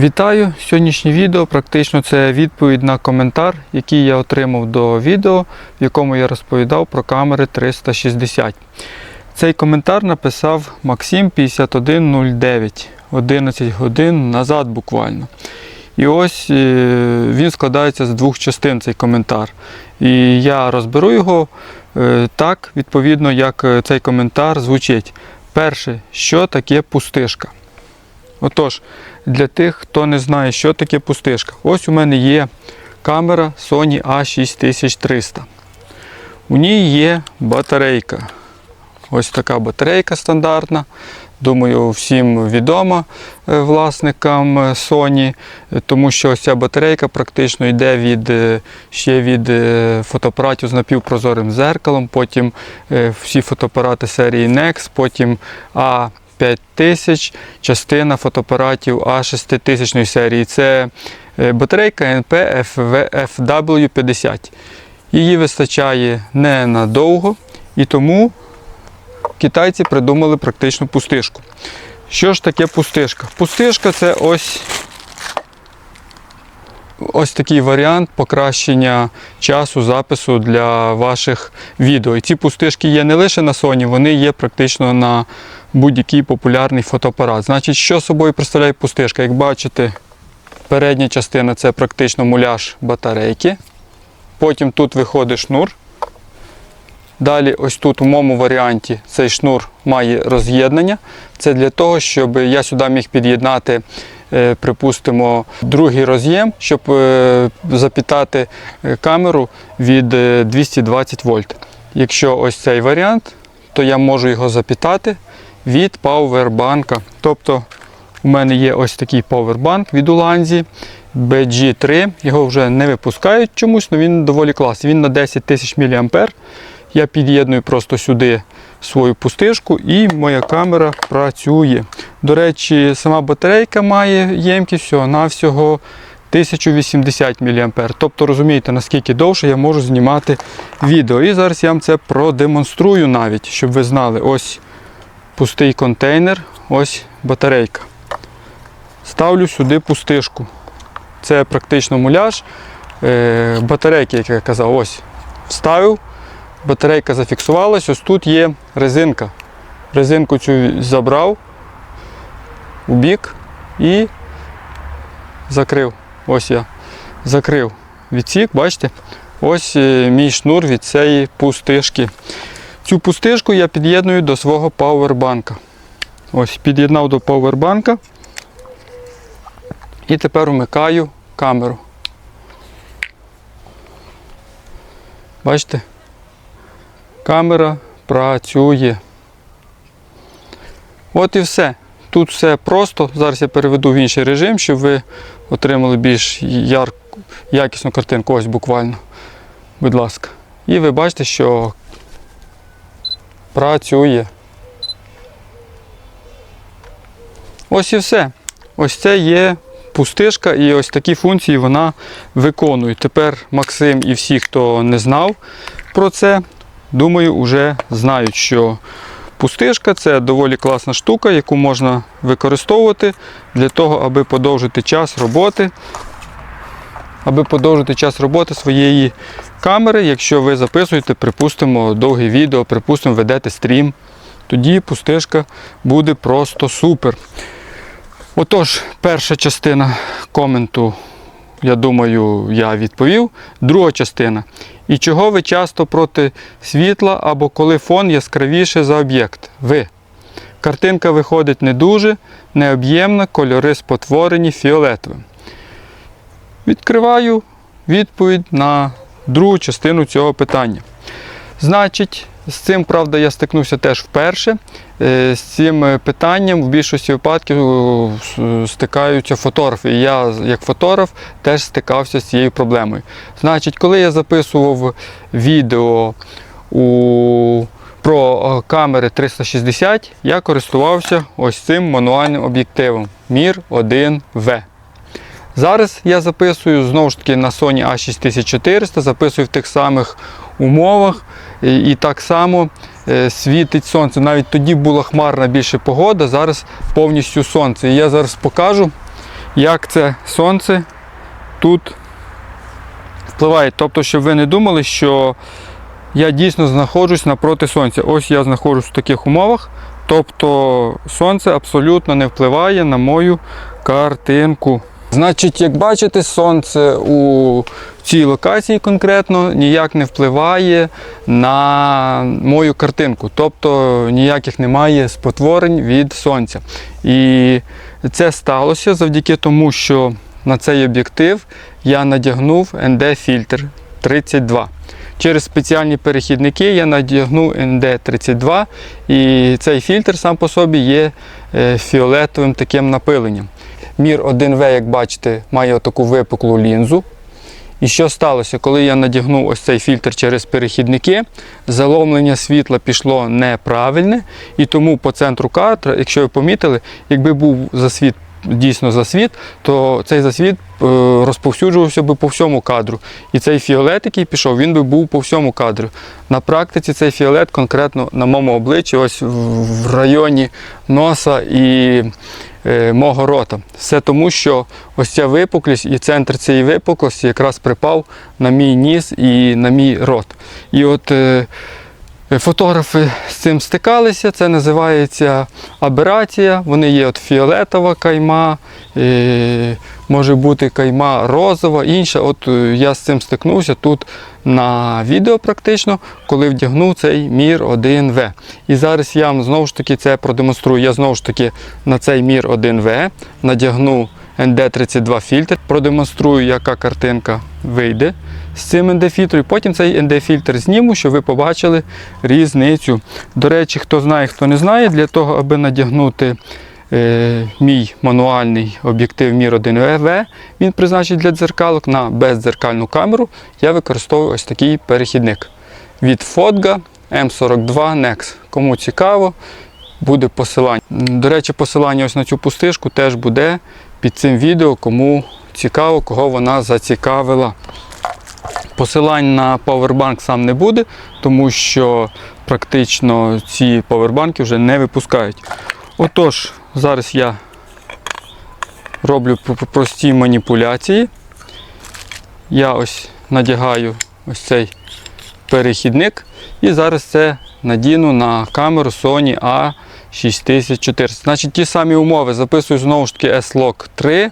Вітаю! Сьогоднішнє відео практично це відповідь на коментар, який я отримав до відео, в якому я розповідав про камери 360. Цей коментар написав Максим 5109 11 годин назад буквально. І ось е, він складається з двох частин цей коментар. І я розберу його е, так, відповідно, як е, цей коментар звучить. Перше, що таке пустишка? Отож, для тих, хто не знає, що таке пустишка. Ось у мене є камера Sony A6300. У ній є батарейка. Ось така батарейка стандартна. Думаю, всім відома е, власникам е, Sony, тому що ця батарейка практично йде від, е, ще від фотоапаратів з напівпрозорим зеркалом, потім всі фотоапарати серії NEX, потім A 5000, частина фотоапаратів А6000 серії. Це е, батарейка NP FW50. Її вистачає ненадовго і тому китайці придумали практично пустишку. Що ж таке пустишка? Пустишка це ось ось такий варіант покращення часу запису для ваших відео. І ці пустишки є не лише на Sony, вони є практично на будь-який популярний фотоапарат. Значить, що собою представляє пустишка? Як бачите, передня частина це практично муляж батарейки. Потім тут виходить шнур. Далі, ось тут у моєму варіанті цей шнур має роз'єднання. Це для того, щоб я сюди міг під'єднати, припустимо, другий роз'єм, щоб е, запітати е, камеру від е, 220 вольт. Якщо ось цей варіант, то я можу його запітати від пауербанка. Тобто у мене є ось такий пауербанк від Уланзі BG3. Його вже не випускають чомусь, але він доволі класний. Він на 10 тисяч мА. Я під'єдную просто сюди свою пустишку і моя камера працює. До речі, сама батарейка має ємкість всього-навсього 1080 мА. Тобто розумієте, наскільки довше я можу знімати відео. І зараз я вам це продемонструю навіть, щоб ви знали. Ось пустий контейнер, ось батарейка. Ставлю сюди пустишку. Це практично муляж. Е, Батарейки, як я казав, ось вставив. Батарейка зафіксувалась, ось тут є резинка. Резинку цю забрав у бік і закрив. Ось я закрив відсік, бачите? Ось е, мій шнур від цієї пустишки. Цю пустишку я під'єдную до свого пауербанка. Ось, під'єднав до пауербанка. І тепер вмикаю камеру. Бачите? Камера працює. От і все. Тут все просто. Зараз я переведу в інший режим, щоб ви отримали більш яр... якісну картинку. Ось буквально. Будь ласка. І ви бачите, що працює. Ось і все. Ось це є пустишка, і ось такі функції вона виконує. Тепер Максим і всі, хто не знав про це, думаю, вже знають, що пустишка це доволі класна штука, яку можна використовувати для того, аби подовжити час роботи. Аби подовжити час роботи своєї камери, якщо ви записуєте, припустимо, довге відео, припустимо, ведете стрім, тоді пустишка буде просто супер. Отож, перша частина коменту, я думаю, я відповів. Друга частина. І чого ви часто проти світла або коли фон яскравіше за об'єкт? Ви. Картинка виходить не дуже, необ'ємна, кольори спотворені фіолетовим. Відкриваю відповідь на другу частину цього питання. Значить, з цим, правда, я стикнувся теж вперше. Е, З цим е, питанням в більшості випадків е, стикаються фотографи. І я, як фотограф, теж стикався з цією проблемою. Значить, коли я записував відео у, про камери 360, я користувався ось цим мануальним об'єктивом Mir 1V. Зараз я записую знову ж таки на Sony A6400, записую в тих самих умовах. І, і так само е, світить сонце. Навіть тоді була хмарна більше погода, зараз повністю сонце. І я зараз покажу, як це сонце тут впливає. Тобто, щоб ви не думали, що я дійсно знаходжусь напроти сонця. Ось я знаходжусь в таких умовах. Тобто сонце абсолютно не впливає на мою картинку. Значить, як бачите, сонце у цій локації конкретно ніяк не впливає на мою картинку. Тобто ніяких немає спотворень від сонця. І це сталося завдяки тому, що на цей об'єктив я надягнув ND-фільтр 32. Через спеціальні перехідники я надягнув ND32, і цей фільтр сам по собі є е, фіолетовим таким напиленням. Мір 1В, як бачите, має таку випуклу лінзу. І що сталося, коли я надягнув ось цей фільтр через перехідники, заломлення світла пішло неправильне, і тому по центру кадра, якщо ви помітили, якби був засвіт дійсно засвіт, то цей засвіт е, розповсюджувався би по всьому кадру. І цей фіолет, який пішов, він би був по всьому кадру. На практиці цей фіолет конкретно на моєму обличчі, ось в- районі носа і е, мого рота. Все тому, що ось ця випуклість і центр цієї випуклості якраз припав на мій ніс і на мій рот. І от е, Фотографи з цим стикалися, це називається аберація. Вони є от фіолетова кайма, е, може бути кайма розова, інша. От е, я з цим стикнувся тут на відео практично, коли вдягнув цей мір 1В. І зараз я вам знову ж таки це продемонструю. Я знову ж таки на цей мір 1В надягну ND32 фільтр, продемонструю, яка картинка вийде з цим ND-фільтром. І потім цей ND-фільтр зніму, щоб ви побачили різницю. До речі, хто знає, хто не знає, для того, аби надягнути е, мій мануальний об'єктив Мір 1В, він призначений для дзеркалок на бездзеркальну камеру, я використовую ось такий перехідник від Fotga M42 Nex. Кому цікаво, буде посилання. До речі, посилання ось на цю пустишку теж буде під цим відео, кому цікаво, кого вона зацікавила. Посилань на павербанк сам не буде, тому що практично ці павербанки вже не випускають. Отож, зараз я роблю прості маніпуляції. Я ось надягаю ось цей перехідник і зараз це надіну на камеру Sony A6400. Значить, ті самі умови записую знову ж таки S-Log 3,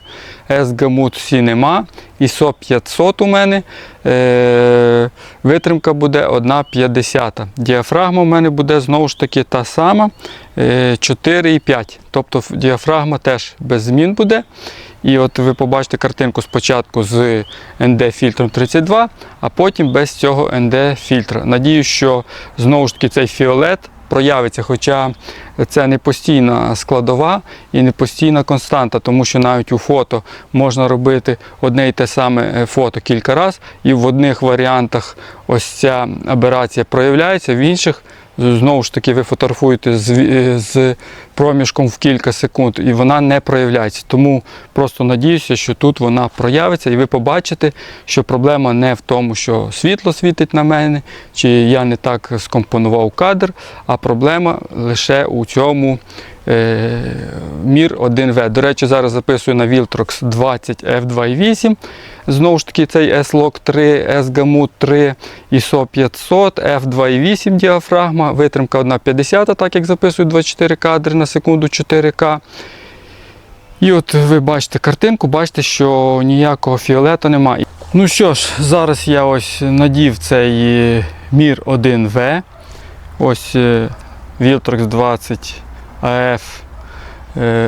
S-Gamut всі нема. ISO 500 у мене. Е, витримка буде 1,50. Діафрагма у мене буде знову ж таки та сама е, 4,5. Тобто діафрагма теж без змін буде. І от ви побачите картинку спочатку з ND-фільтром 32, а потім без цього ND-фільтра. Надію, що знову ж таки цей фіолет проявиться, хоча це не постійна складова і не постійна константа, тому що навіть у фото можна робити одне і те саме е, фото кілька разів, і в одних варіантах ось ця аберація проявляється, в інших знову ж таки ви фотографуєте з, з проміжком в кілька секунд, і вона не проявляється. Тому просто надіюся, що тут вона проявиться, і ви побачите, що проблема не в тому, що світло світить на мене, чи я не так скомпонував кадр, а проблема лише у цьому. Е, Мір 1В. До речі, зараз записую на Viltrox 20 F2.8. Знову ж таки, цей S-Log 3, S-Gamut 3, ISO 500, F2.8 діафрагма, витримка 1,50, так як записую 24 кадри на секунду 4К. І от ви бачите картинку, бачите, що ніякого фіолету немає. Ну що ж, зараз я ось надів цей е, мір 1В. Ось е, Viltrox 20 Е,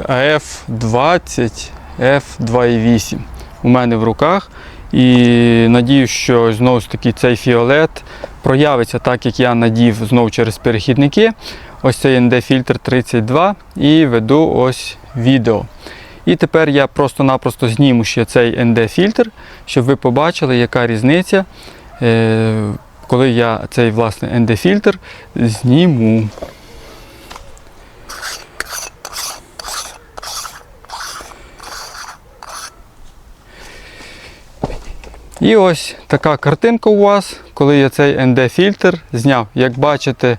AF 20 F2.8 у мене в руках. І надію, що знову ж таки цей фіолет проявиться так, як я надів знову через перехідники. Ось цей ND-фільтр 32 і веду ось відео. І тепер я просто-напросто зніму ще цей ND-фільтр, щоб ви побачили, яка різниця, е, коли я цей власне ND-фільтр зніму. І ось така картинка у вас, коли я цей ND-фільтр зняв. Як бачите,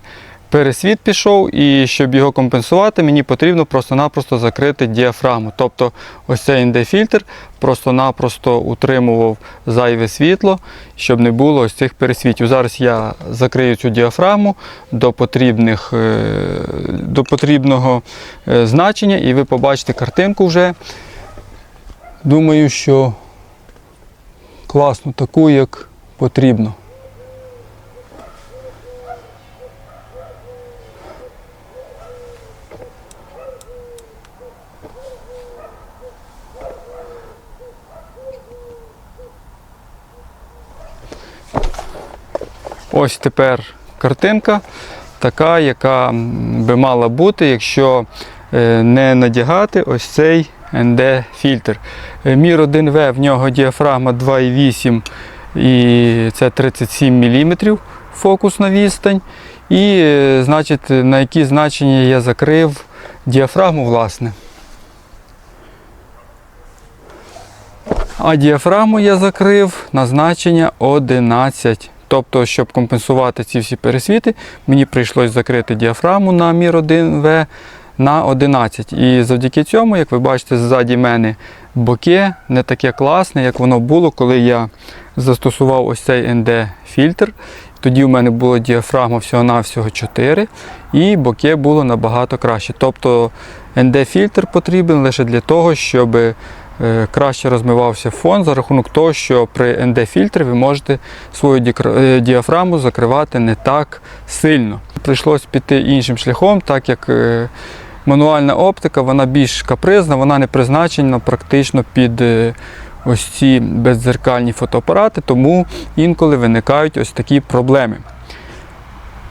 пересвіт пішов, і щоб його компенсувати, мені потрібно просто-напросто закрити діафрагму. Тобто ось цей ND-фільтр просто-напросто утримував зайве світло, щоб не було ось цих пересвітів. Зараз я закрию цю діафрагму до, потрібних, е, до потрібного е, значення, і ви побачите картинку вже. Думаю, що класно таку, як потрібно. Ось тепер картинка, така, яка би мала бути, якщо е, не надягати ось цей ND-фільтр. Е, Мір 1В в нього діафрагма 2,8 і це 37 мм фокусна відстань. І е, значить, на які значення я закрив діафрагму, власне. А діафрагму я закрив на значення 11. Тобто, щоб компенсувати ці всі пересвіти, мені прийшлось закрити діафрагму на мір 1В на 11. І завдяки цьому, як ви бачите, ззаді мене боке не таке класне, як воно було, коли я застосував ось цей ND-фільтр. Тоді в мене була діафрагма всього-навсього 4, і боке було набагато краще. Тобто ND-фільтр потрібен лише для того, щоб е, краще розмивався фон за рахунок того, що при ND-фільтрі ви можете свою е, діафрагму закривати не так сильно. Прийшлось піти іншим шляхом, так як е, мануальна оптика вона більш капризна, вона не призначена практично під е, ось ці бездзеркальні фотоапарати, тому інколи виникають ось такі проблеми.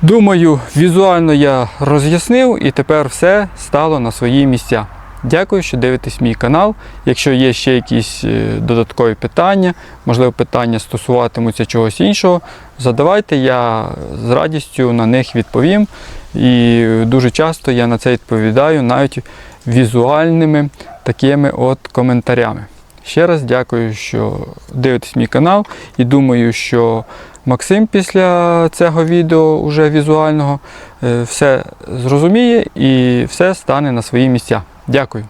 Думаю, візуально я роз'яснив і тепер все стало на свої місця. Дякую, що дивитесь мій канал. Якщо є ще якісь е, додаткові питання, можливо, питання стосуватимуться чогось іншого, задавайте, я з радістю на них відповім. І дуже часто я на це відповідаю навіть візуальними такими от коментарями. Ще раз дякую, що дивитесь мій канал і думаю, що Максим після цього відео уже візуального е, все зрозуміє і все стане на свої місця. Дякую.